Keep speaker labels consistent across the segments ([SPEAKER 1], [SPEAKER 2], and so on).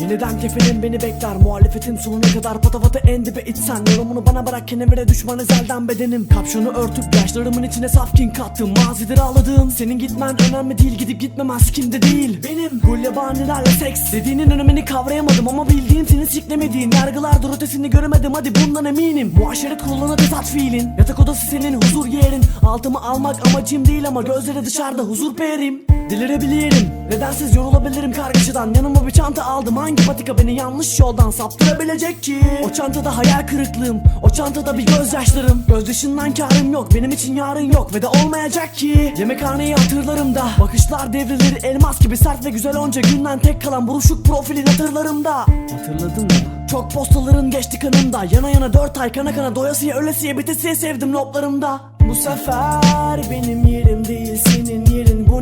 [SPEAKER 1] Yeniden kefilim beni bekler. Muhalefetin sonuna kadar patafata en dibe itsen Yorumunu bana bırak kenevere düşman ezelden bedenim. Kapşonu örtüp yaşlarımın içine safkin kattım. Mazidir ağladığım. Senin gitmen önemli değil gidip gitmemez. Kimde değil? Benim. Gullebanilerle seks. Dediğinin önemini kavrayamadım ama bildiğim senin siklemediğin. Yargılardır ötesini göremedim hadi bundan eminim. Muaşeret kurulana tezat fiilin. Yatak odası senin huzur yerin. Altımı almak amacım değil ama gözleri dışarıda huzur perim. Delirebilirim. Nedensiz yorulabilirim kargaşadan. Yanıma bir çanta aldım Hangi patika beni yanlış yoldan saptırabilecek ki? O çantada hayal kırıklığım O çantada bir gözyaşlarım. Gözyaşından karım yok Benim için yarın yok ve de olmayacak ki. Yemekhaneyi hatırlarım da Bakışlar devrilir elmas gibi sert ve güzel onca günden tek kalan buruşuk profilin hatırlarımda Hatırladın mı? Çok postaların geçti kanımda Yana yana dört ay kana kana doyasıya ölesiye bitesiye sevdim notlarımda. Bu sefer benim yerim değil senin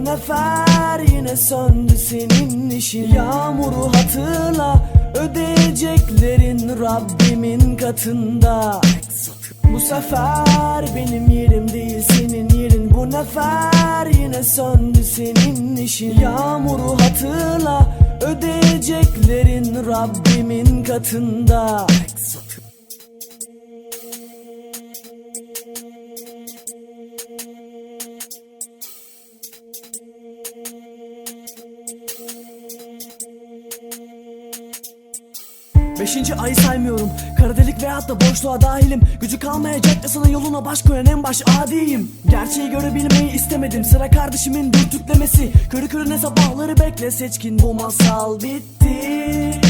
[SPEAKER 1] nefer yine söndü senin işin. Yağmuru hatırla ödeyeceklerin Rabbimin katında. Bu sefer benim yerim değil senin yerin. Bu nefer yine söndü senin işin. Yağmuru hatırla ödeyeceklerin Rabbimin katında Beşinci ayı saymıyorum. Kara delik veyahut da boşluğa dahilim. Gücü kalmayacak da sana yoluna baş koyan en baş adiyim. Gerçeği görebilmeyi istemedim. Sıra kardeşimin dürtüklemesi. Körü körüne sabahları bekle. Seçkin bu masal bitti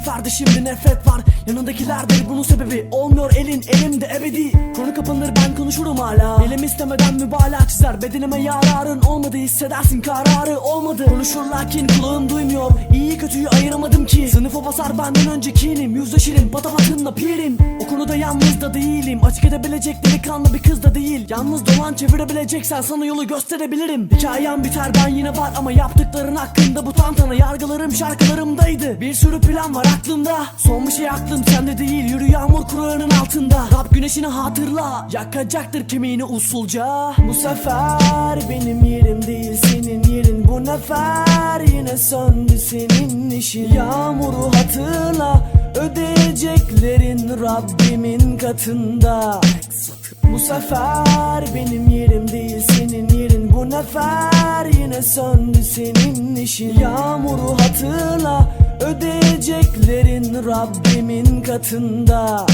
[SPEAKER 1] Ferdi şimdi nefret var. Yanındakilerdir bunun sebebi Olmuyor elin elimde ebedi. Konu kapanır ben konuşurum hala. Elim istemeden mübalağa çizer Bedenime yararın olmadı hissedersin. Kararı olmadı. Konuşur lakin kulağım duymuyor. İyi kötüyü ayıramadım ki. Sınıfa basar benden öncekinim Yüzleşirim patafatınla pirim yalnız da değilim. Açık edebilecek delikanlı bir kız da değil. Yalnız dolan çevirebileceksen sana yolu gösterebilirim. Hikayem biter ben yine var ama yaptıkların hakkında bu tantana Yargılarım şarkılarımdaydı. Bir sürü plan var aklımda. Son bir şey aklım sende değil. Yürü yağmur kurağının altında. Rab güneşini hatırla. Yakacaktır kemiğini usulca. Bu sefer benim yerim değil senin yerin. Bu nefer yine söndü senin işin. Yağmuru hatırla Ödeyeceklerin Rabbimin katında. Bu sefer benim yerim değil senin yerin. Bu nefer yine söndü senin işin. Yağmuru hatırla ödeyeceklerin Rabbimin katında.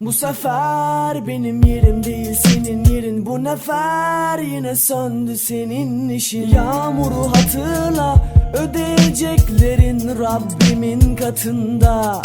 [SPEAKER 1] Bu sefer benim yerim değil senin yerin. Bu nefer yine söndü senin işin. Yağmuru hatırla ödeyeceklerin Rabbimin katında